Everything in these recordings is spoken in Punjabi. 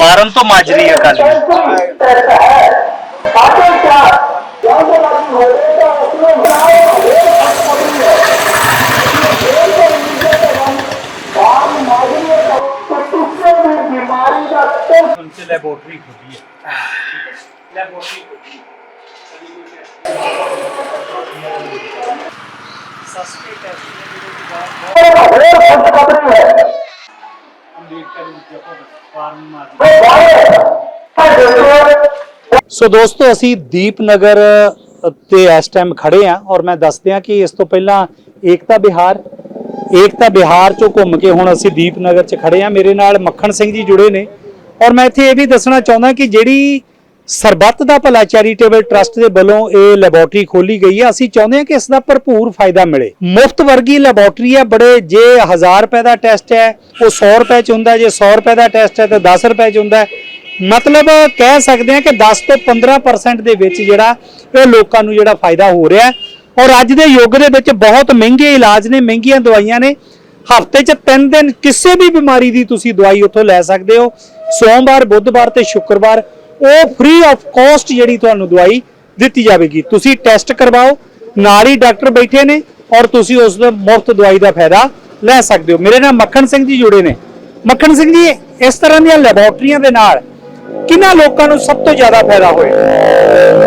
बारम तो माजरी है काली लेबोरेटरी है? लेबोरेटरी है। ਸੋ ਦੋਸਤੋ, ਅਸੀਂ ਦੀਪਨਗਰ ਤੇ ਇਸ ਟਾਈਮ ਖੜੇ ਆ ਔਰ ਮੈਂ ਦੱਸਦਿਆਂ ਕਿ ਇਸ ਤੋਂ ਪਹਿਲਾਂ ਏਕਤਾ ਬਿਹਾਰ ਏਕਤਾ ਬਿਹਾਰ ਚੋਂ ਘੁੰਮ ਕੇ ਹੁਣ ਅਸੀਂ ਦੀਪਨਗਰ ਚ ਖੜੇ ਆ ਮੇਰੇ ਨਾਲ ਮੱਖਣ ਸਿੰਘ ਜੀ ਜੁੜੇ ਨੇ ਔਰ ਮੈਂ ਇੱਥੇ ਇਹ ਵੀ ਦੱਸਣਾ ਚਾਹੁੰਦਾ ਕਿ ਜਿਹੜੀ ਸਰਬੱਤ ਦਾ ਭਲਾ ਚੈਰੀਟੇਬਲ ਟਰਸਟ ਦੇ ਵੱਲੋਂ ਇਹ ਲੈਬੋਰਟਰੀ ਖੋਲੀ ਗਈ ਹੈ। ਅਸੀਂ ਚਾਹੁੰਦੇ ਹਾਂ ਕਿ ਇਸ ਦਾ ਭਰਪੂਰ ਫਾਇਦਾ ਮਿਲੇ। ਮੁਫਤ ਵਰਗੀ ਲੈਬੋਰਟਰੀ ਹੈ, ਬੜੇ ਜੇ 1000 ਰੁਪਏ ਦਾ ਟੈਸਟ ਹੈ, ਉਹ 100 ਰੁਪਏ ਚ ਹੁੰਦਾ ਜੇ 100 ਰੁਪਏ ਦਾ ਟੈਸਟ ਹੈ ਤਾਂ 10 ਰੁਪਏ ਚ ਹੁੰਦਾ ਮਤਲਬ ਕਹਿ ਸਕਦੇ ਹਾਂ ਕਿ 10 ਤੋਂ 15% ਦੇ ਵਿੱਚ ਜਿਹੜਾ ਇਹ ਲੋਕਾਂ ਨੂੰ ਜਿਹੜਾ ਫਾਇਦਾ ਹੋ ਰਿਹਾ ਔਰ ਅੱਜ ਦੇ ਯੁੱਗ ਦੇ ਵਿੱਚ ਬਹੁਤ ਮਹਿੰਗੇ ਇਲਾਜ ਨੇ, ਮਹਿੰਗੀਆਂ ਦਵਾਈਆਂ ਨੇ। ਹਫ਼ਤੇ 'ਚ 3 ਦਿਨ ਕਿਸੇ ਵੀ ਬਿਮਾਰੀ ਦੀ ਤੁਸੀਂ ਦਵਾਈ ਉੱਥੋਂ ਲੈ ਸਕਦੇ ਹੋ। ਸੋਮਵਾਰ, ਬੁੱਧਵਾਰ ਤੇ ਸ਼ੁੱਕਰਵਾਰ ਉਹ ਫ੍ਰੀ ਆਫ ਕਾਸਟ ਜਿਹੜੀ ਤੁਹਾਨੂੰ ਦਵਾਈ ਦਿੱਤੀ ਜਾਵੇਗੀ। ਤੁਸੀਂ ਟੈਸਟ ਕਰਵਾਓ ਨਾਲ ਹੀ ਡਾਕਟਰ ਬੈਠੇ ਨੇ ਔਰ ਤੁਸੀਂ ਉਸ ਦਾ ਮੁਫਤ ਦਵਾਈ ਦਾ ਫਾਇਦਾ ਲੈ ਸਕਦੇ ਹੋ। ਮੇਰੇ ਨਾਲ ਮੱਖਣ ਸਿੰਘ ਜੀ ਜੁੜੇ ਨੇ। ਮੱਖਣ ਸਿੰਘ ਜੀ ਇਸ ਤਰ੍ਹਾਂ ਦੀਆਂ ਲੈਬੋਰਟਰੀਆਂ ਦੇ ਨਾਲ ਕਿਹਨਾਂ ਲੋਕਾਂ ਨੂੰ ਸਭ ਤੋਂ ਜ਼ਿਆਦਾ ਫਾਇਦਾ ਹੋਇਆ?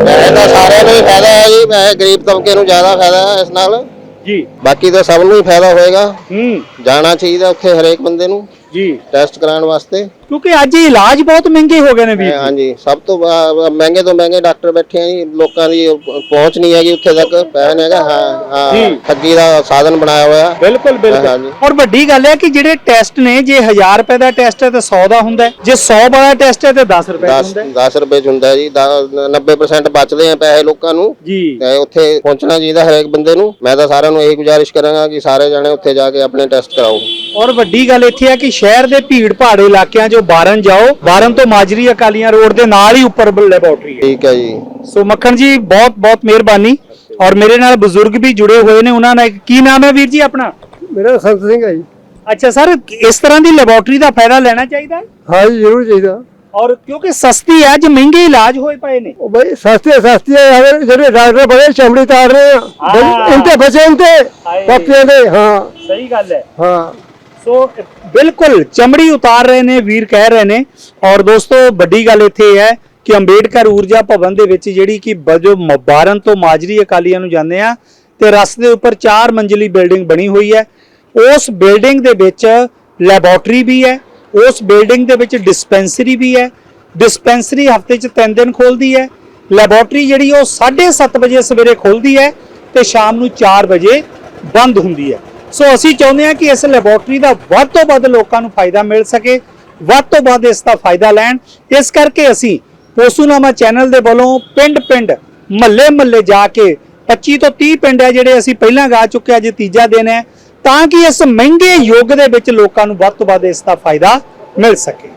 ਵੈਸੇ ਤਾਂ ਸਾਰਿਆਂ ਨੂੰ ਹੀ ਫਾਇਦਾ ਹੈ ਜੀ। ਵੈਸੇ ਗਰੀਬ ਤਬਕੇ ਨੂੰ ਜ਼ਿਆਦਾ ਫਾਇਦਾ ਹੈ ਇਸ ਨਾਲ। ਜੀ। ਬਾਕੀ ਤਾਂ ਸਭ ਨੂੰ ਹੀ ਫਾਇਦਾ ਹੋਏਗਾ। ਹੂੰ। ਜਾਣਾ ਚਾਹੀਦਾ ਉੱਥੇ ਹਰੇਕ ਬੰਦੇ ਨੂੰ। ਜੀ। ਟੈਸਟ ਕਰਾਉਣ ਵਾਸਤੇ। ਕਿਉਂਕਿ ਅੱਜ ਇਲਾਜ ਬਹੁਤ ਮਹਿੰਗੇ ਹੋ ਗਏ ਨੇ ਵੀਰ ਜੀ। ਹਾਂਜੀ ਸਭ ਤੋਂ ਬ- ਮਹਿੰਗੇ ਤੋਂ ਮਹਿੰਗੇ ਡਾਕਟਰ ਬੈਠੇ ਆ ਜੀ ਲੋਕਾਂ ਦੀ ਪਹੁੰਚ ਨਹੀਂ ਹੈਗੀ ਉੱਥੇ ਤੱਕ ਪੈਨ ਹੈਗਾ ਹਾਂ ਜੀ। ਹਾਂ ਠੱਗੀ ਦਾ ਸਾਧਨ ਬਣਾਇਆ ਹੋਇਆ। ਬਿਲਕੁਲ ਬਿਲਕੁਲ। ਹਾਂਜੀ। ਔਰ ਵੱਡੀ ਗੱਲ ਹੈ ਕਿ ਜਿਹੜੇ ਟੈਸਟ ਨੇ ਜੇ 1000 ਰੁਪਏ ਦਾ ਟੈਸਟ ਹੈ ਤਾਂ 100 ਦਾ ਹੁੰਦਾ ਹੈ ਜੇ 100 ਵਾਲਾ ਟੈਸਟ ਹੈ ਤਾਂ 10 ਰੁਪਏ ਦਾ 10 ਹੁੰਦਾ ਹੈ। 10 ਰੁਪਏ ਚ ਹੁੰਦਾ ਜੀ ਦਸ- 90% ਬਚਦੇ ਆ ਪੈਸੇ ਲੋਕਾਂ ਨੂੰ। ਜੀ। ਤੇ ਉੱਥੇ ਪਹੁੰਚਣਾ ਚਾਹੀਦਾ ਹਰੇਕ ਬੰਦੇ ਨੂੰ। ਮੈਂ ਤਾਂ ਸਾਰਿਆਂ ਨੂੰ ਇਹੀ ਗੁਜ਼ਾਰਿਸ਼ ਕਰਾਂਗਾ ਕਿ ਸਾਰੇ ਜਣੇ ਉੱਥੇ ਜਾ ਕੇ ਆਪਣੇ ਟੈਸਟ ਕਰਾਓ। ਔਰ ਵੱਡੀ ਗੱਲ ਇੱਥੇ ਹੈ ਕਿ ਸ਼ਹਿਰ ਦੇ ਭੀੜ ਭਾੜ ਇਲਾਕਿਆਂ 'ਚੋਂ ਬਾਰਨ ਜਾਓ। ਬਾਰਨ ਤੋਂ ਮਾਜਰੀ ਅਕਾਲੀਆਂ ਰੋਡ ਦੇ ਨਾਲ ਹੀ ਉੱਪਰ ਲੈਬੋਰਟਰੀ ਹੈ। ਠੀਕ ਹੈ ਜੀ। ਸੋ ਮੱਖਣ ਜੀ ਬਹੁਤ ਬਹੁਤ ਮਿਹਰਬਾਨੀ। ਔਰ ਮੇਰੇ ਨਾਲ ਬਜ਼ੁਰਗ ਵੀ ਜੁੜੇ ਹੋਏ ਨੇ। ਉਹਨਾਂ ਨਾਲ ਕੀ ਨਾਮ ਹੈ ਵੀਰ ਜੀ ਆਪਣਾ? ਮੇਰਾ ਸੰਤ ਸਿੰਘ ਹੈ ਜੀ। ਅੱਛਾ ਸਰ ਇਸ ਤਰ੍ਹਾਂ ਦੀ ਲੈਬੋਰਟਰੀ ਦਾ ਫਾਇਦਾ ਲੈਣਾ ਚਾਹੀਦਾ? ਹੈ ਹਾਂ ਜੀ ਜ਼ਰੂਰ ਚਾਹੀਦਾ। ਔਰ ਕਿਉਂਕਿ ਸਸਤੀ ਹੈ ਅੱਜ ਮਹਿੰਗੇ ਇਲਾਜ ਹੋਏ ਪਏ ਨੇ। ਉਹ ਭਾਈ ਸਸਤੇ ਸਸਤੇ ਹੈ। ਜਿਹੜੇ ਡਾਕਟਰ ਬੜੇ ਚਮੜੀ ਤਾਰ ਰਹੇ ਆ ਹਾਂ। ਇੰਤੇ ਬਚੇ ਇੰਤੇ ਹਾਏ। ਪਾਪੀਆਂ ਦੇ ਹਾਂ। ਸਹੀ ਗੱਲ ਹੈ। ਹਾਂ। ਸੋ ਬਿਲਕੁਲ ਚਮੜੀ ਉਤਾਰ ਰਹੇ ਨੇ, ਵੀਰ ਕਹਿ ਰਹੇ ਨੇ। ਔਰ ਦੋਸਤੋ, ਵੱਡੀ ਗੱਲ ਇੱਥੇ ਇਹ ਹੈ ਕਿ ਅੰਬੇਡਕਰ ਊਰਜਾ ਭਵਨ ਦੇ ਵਿੱਚ ਜਿਹੜੀ ਕਿ ਬਜੋ ਬਾਰਨ ਤੋਂ ਮਾਜਰੀ ਅਕਾਲੀਆਂ ਨੂੰ ਜਾਂਦੇ ਆ ਤੇ ਰਸਤੇ ਦੇ ਉੱਪਰ 4 ਮੰਜ਼ਲੀ ਬਿਲਡਿੰਗ ਬਣੀ ਹੋਈ ਹੈ। ਉਸ ਬਿਲਡਿੰਗ ਦੇ ਵਿੱਚ ਲੈਬੋਰਟਰੀ ਵੀ ਹੈ, ਉਸ ਬਿਲਡਿੰਗ ਦੇ ਵਿੱਚ ਡਿਸਪੈਂਸਰੀ ਵੀ ਹੈ। ਡਿਸਪੈਂਸਰੀ ਹਫ਼ਤੇ 'ਚ 3 ਦਿਨ ਖੋਲਦੀ ਹੈ। ਲੈਬੋਰਟਰੀ ਜਿਹੜੀ ਉਹ 7:30 ਵਜੇ ਸਵੇਰੇ ਖੁੱਲਦੀ ਹੈ ਤੇ ਸ਼ਾਮ ਨੂੰ 4 ਵਜੇ ਬੰਦ ਹੁੰਦੀ ਹੈ। ਸੋ ਅਸੀਂ ਚਾਹੁੰਦੇ ਹਾਂ ਕਿ ਇਸ ਲੈਬੋਰਟਰੀ ਦਾ ਵੱਧ ਤੋਂ ਵੱਧ ਲੋਕਾਂ ਨੂੰ ਫਾਇਦਾ ਮਿਲ ਸਕੇ, ਵੱਧ ਤੋਂ ਵੱਧ ਇਸ ਦਾ ਫਾਇਦਾ ਲੈਣ। ਇਸ ਕਰਕੇ ਅਸੀਂ ਪੋਸੂਨਾਮਾ ਚੈਨਲ ਦੇ ਵੱਲੋਂ ਪਿੰਡ-ਪਿੰਡ, ਮੱਲੇ-ਮੱਲੇ ਜਾ ਕੇ 25 ਤੋਂ 30 ਪਿੰਡ ਹੈ ਜਿਹੜੇ ਅਸੀਂ ਪਹਿਲਾਂ ਗਾ ਚੁੱਕੇ ਅੱਜ ਤੀਜਾ ਦਿਨ ਹੈ, ਤਾਂ ਕਿ ਇਸ ਮਹਿੰਗੇ ਯੁੱਗ ਦੇ ਵਿੱਚ ਲੋਕਾਂ ਨੂੰ ਵੱਧ ਤੋਂ ਵੱਧ ਇਸ ਦਾ ਫਾਇਦਾ ਮਿਲ ਸਕੇ।